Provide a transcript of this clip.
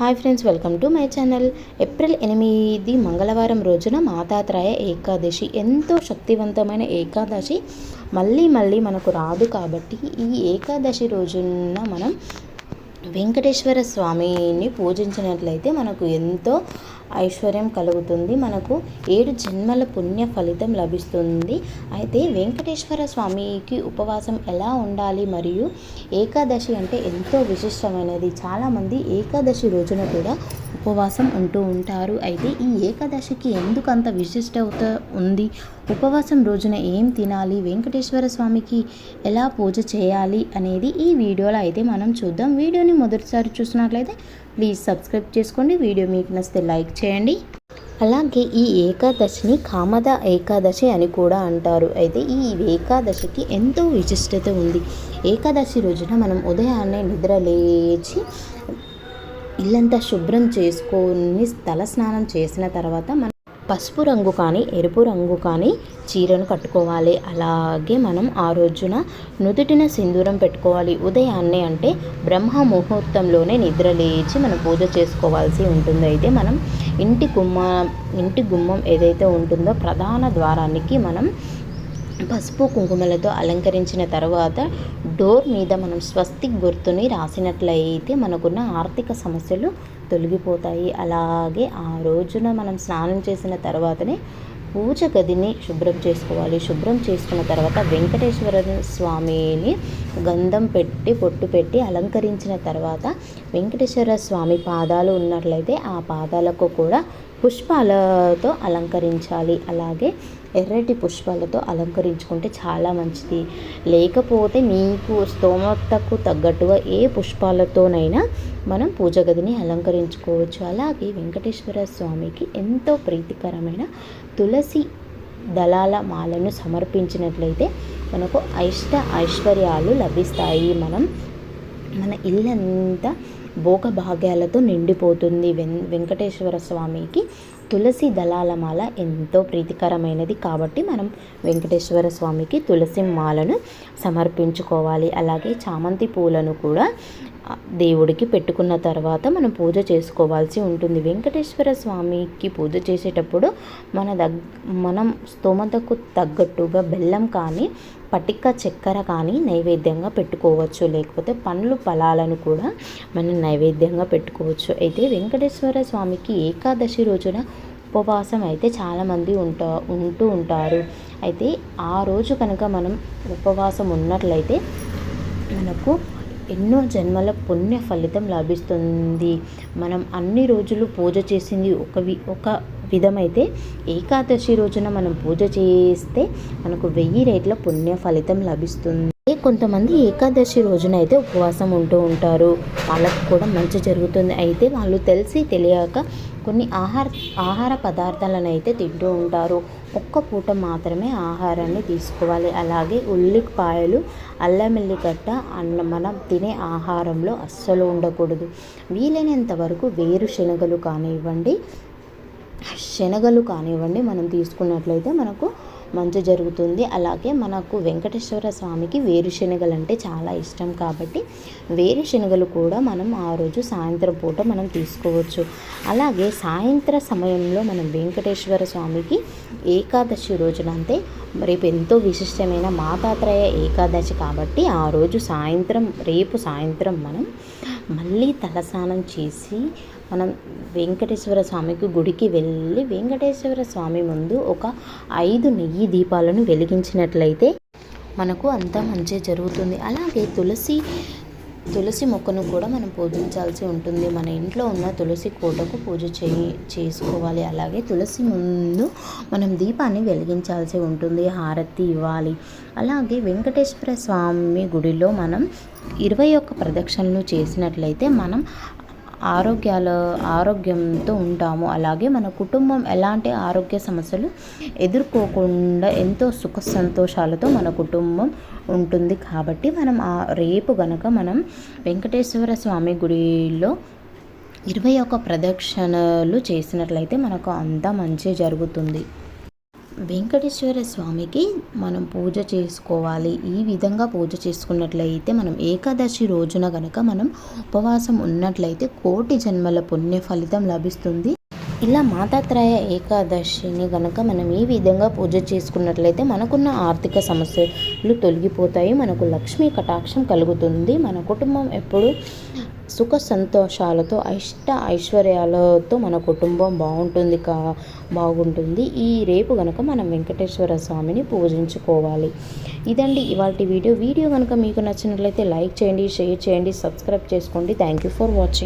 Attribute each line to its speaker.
Speaker 1: Hi friends welcome to my channel. April ఎనిమిది మంగళవారం రోజున మాతాత్రాయ ఏకాదశి. ఎంతో శక్తివంతమైన ఏకాదశి. మళ్ళీ మళ్ళీ మనకు రాదు కాబట్టి ఈ ఏకాదశి రోజున మనం వెంకటేశ్వర స్వామిని పూజించినట్లయితే మనకు ఎంతో ఐశ్వర్యం కలుగుతుంది. మనకు ఏడు జన్మల పుణ్య ఫలితం లభిస్తుంది. అయితే వెంకటేశ్వర స్వామికి ఉపవాసం ఎలా ఉండాలి? మరియు ఏకాదశి అంటే ఎంతో విశిష్టమైనది. చాలామంది ఏకాదశి రోజున కూడా ఉపవాసం ఉంటూ ఉంటారు. అయితే ఈ ఏకాదశికి ఎందుకు అంత విశిష్టత ఉంది? ఉపవాసం రోజున ఏం తినాలి? వెంకటేశ్వర స్వామికి ఎలా పూజ చేయాలి అనేది ఈ వీడియోలో అయితే మనం చూద్దాం. వీడియోని మొదటిసారి చూసినట్లయితే ప్లీజ్ సబ్స్క్రైబ్ చేసుకోండి. వీడియో మీకు నచ్చితే లైక్ చేయండి. అలాగే ఈ ఏకాదశిని కామద ఏకాదశి అని కూడా అంటారు. అయితే ఈ ఏకాదశికి ఎంతో విశిష్టత ఉంది. ఏకాదశి రోజున మనం ఉదయాన్నే నిద్ర లేచి ఇల్లంతా శుభ్రం చేసుకొని తల స్నానం చేసిన తర్వాత మనం పసుపు రంగు కానీ ఎరుపు రంగు కానీ చీరను కట్టుకోవాలి. అలాగే మనం ఆ రోజున నుదుటిన సింధూరం పెట్టుకోవాలి. ఉదయాన్నే అంటే బ్రహ్మ ముహూర్తంలోనే నిద్ర లేచి మనం పూజ చేసుకోవాల్సి ఉంటుంది. అయితే మనం ఇంటి గుమ్మ ఇంటి గుమ్మం ఏదైతే ఉంటుందో ప్రధాన ద్వారానికి మనం పసుపు కుంకుమలతో అలంకరించిన తర్వాత డోర్ మీద మనం స్వస్తిక్ గుర్తుని రాసినట్లయితే మనకున్న ఆర్థిక సమస్యలు తొలగిపోతాయి. అలాగే ఆ రోజున మనం స్నానం చేసిన తర్వాతనే పూజ గదిని శుభ్రం చేసుకోవాలి. శుభ్రం చేసుకున్న తర్వాత వెంకటేశ్వర స్వామిని గంధం పెట్టి పొట్టు పెట్టి అలంకరించిన తర్వాత వెంకటేశ్వర స్వామి పాదాలు ఉన్నట్లయితే ఆ పాదాలకు కూడా పుష్పాలతో అలంకరించాలి. అలాగే ఎర్రటి పుష్పాలతో అలంకరించుకుంటే చాలా మంచిది. లేకపోతే మీకు స్తోమతకు తగ్గట్టుగా ఏ పుష్పాలతోనైనా మనం పూజ గదిని అలంకరించుకోవచ్చు. అలాగే వెంకటేశ్వర స్వామికి ఎంతో ప్రీతికరమైన తులసి దళాల మాలను సమర్పించినట్లయితే మనకు అయిష్ట ఐశ్వర్యాలు లభిస్తాయి. మనం మన ఇల్లంతా భోగభాగ్యాలతో నిండిపోతుంది. వెం వెంకటేశ్వర స్వామికి తులసి దళాల మాల ఎంతో ప్రీతికరమైనది కాబట్టి మనం వెంకటేశ్వర స్వామికి తులసి మాలను సమర్పించుకోవాలి. అలాగే చామంతి పూలను కూడా దేవుడికి పెట్టుకున్న తర్వాత మనం పూజ చేసుకోవాల్సి ఉంటుంది. వెంకటేశ్వర స్వామికి పూజ చేసేటప్పుడు మన దగ్ మనం స్తోమతకు తగ్గట్టుగా బెల్లం కానీ పటిక చక్కెర కానీ నైవేద్యంగా పెట్టుకోవచ్చు. లేకపోతే పండ్లు ఫలాలను కూడా మనం నైవేద్యంగా పెట్టుకోవచ్చు. అయితే వెంకటేశ్వర స్వామికి ఏకాదశి రోజున ఉపవాసం అయితే చాలామంది ఉంటా ఉంటూ ఉంటారు. అయితే ఆ రోజు కనుక మనం ఉపవాసం ఉన్నట్లయితే మనకు ఎన్నో జన్మల పుణ్య ఫలితం లభిస్తుంది. మనం అన్ని రోజులు పూజ చేసింది ఒక వి ఒక విధమైతే ఏకాదశి రోజున మనం పూజ చేస్తే మనకు వెయ్యి రేట్ల పుణ్య ఫలితం లభిస్తుంది. కొంతమంది ఏకాదశి రోజున అయితే ఉపవాసం ఉంటూ ఉంటారు. వాళ్ళకు కూడా మంచి జరుగుతుంది. అయితే వాళ్ళు తెలిసి తెలియక కొన్ని ఆహార ఆహార పదార్థాలను అయితే తింటూ ఉంటారు. ఒక్క పూట మాత్రమే ఆహారాన్ని తీసుకోవాలి. అలాగే ఉల్లిపాయలు అల్లం ఎల్లిగడ్డ అన్న మనం తినే ఆహారంలో అస్సలు ఉండకూడదు. వీలైనంత వరకు వేరుశనగలు కానివ్వండి శనగలు కానివ్వండి మనం తీసుకున్నట్లయితే మనకు మంచి జరుగుతుంది. అలాగే మనకు వెంకటేశ్వర స్వామికి వేరుశనగలు అంటే చాలా ఇష్టం కాబట్టి వేరుశనగలు కూడా మనం ఆ రోజు సాయంత్రం పూట మనం తీసుకోవచ్చు. అలాగే సాయంత్ర సమయంలో మనం వెంకటేశ్వర స్వామికి ఏకాదశి రోజున అంటే రేపు ఎంతో విశిష్టమైన మాతాత్రయ ఏకాదశి కాబట్టి ఆ రోజు సాయంత్రం రేపు సాయంత్రం మనం మళ్ళీ తలస్నానం చేసి మనం వెంకటేశ్వర స్వామికి గుడికి వెళ్ళి వెంకటేశ్వర స్వామి ముందు ఒక ఐదు నెయ్యి దీపాలను వెలిగించినట్లయితే మనకు అంతా మంచి జరుగుతుంది. అలాగే తులసి తులసి మొక్కను కూడా మనం పూజించాల్సి ఉంటుంది. మన ఇంట్లో ఉన్న తులసి కోటకు పూజ చేయి చేసుకోవాలి. అలాగే తులసి ముందు మనం దీపాన్ని వెలిగించాల్సి ఉంటుంది. హారతి ఇవ్వాలి. అలాగే వెంకటేశ్వర స్వామి గుడిలో మనం ఇరవై ఒక్క ప్రదక్షిణలు చేసినట్లయితే మనం ఆరోగ్యాల ఆరోగ్యంతో ఉంటాము. అలాగే మన కుటుంబం ఎలాంటి ఆరోగ్య సమస్యలు ఎదుర్కోకుండా ఎంతో సుఖ సంతోషాలతో మన కుటుంబం ఉంటుంది. కాబట్టి మనం ఆ రేపు గనక మనం వెంకటేశ్వర స్వామి గుడిలో ఇరవై ఒక ప్రదక్షిణలు చేసినట్లయితే మనకు అంతా మంచి జరుగుతుంది. వెంకటేశ్వర స్వామికి మనం పూజ చేసుకోవాలి. ఈ విధంగా పూజ చేసుకున్నట్లయితే మనం ఏకాదశి రోజున గనక మనం ఉపవాసం ఉన్నట్లయితే కోటి జన్మల పుణ్య ఫలితం లభిస్తుంది. ఇలా మాతాత్రయ ఏకాదశిని గనక మనం ఈ విధంగా పూజ చేసుకున్నట్లయితే మనకున్న ఆర్థిక సమస్యలు తొలగిపోతాయి మనకు లక్ష్మీ కటాక్షం కలుగుతుంది మన కుటుంబం ఎప్పుడు సుఖ సంతోషాలతో ఇష్ట ఐశ్వర్యాలతో మన కుటుంబం బాగుంటుంది కా బాగుంటుంది. ఈ రేపు కనుక మనం వెంకటేశ్వర స్వామిని పూజించుకోవాలి. ఇదండి ఇవాళ వీడియో. వీడియో కనుక మీకు నచ్చినట్లయితే లైక్ చేయండి షేర్ చేయండి సబ్స్క్రైబ్ చేసుకోండి. Thank you for watching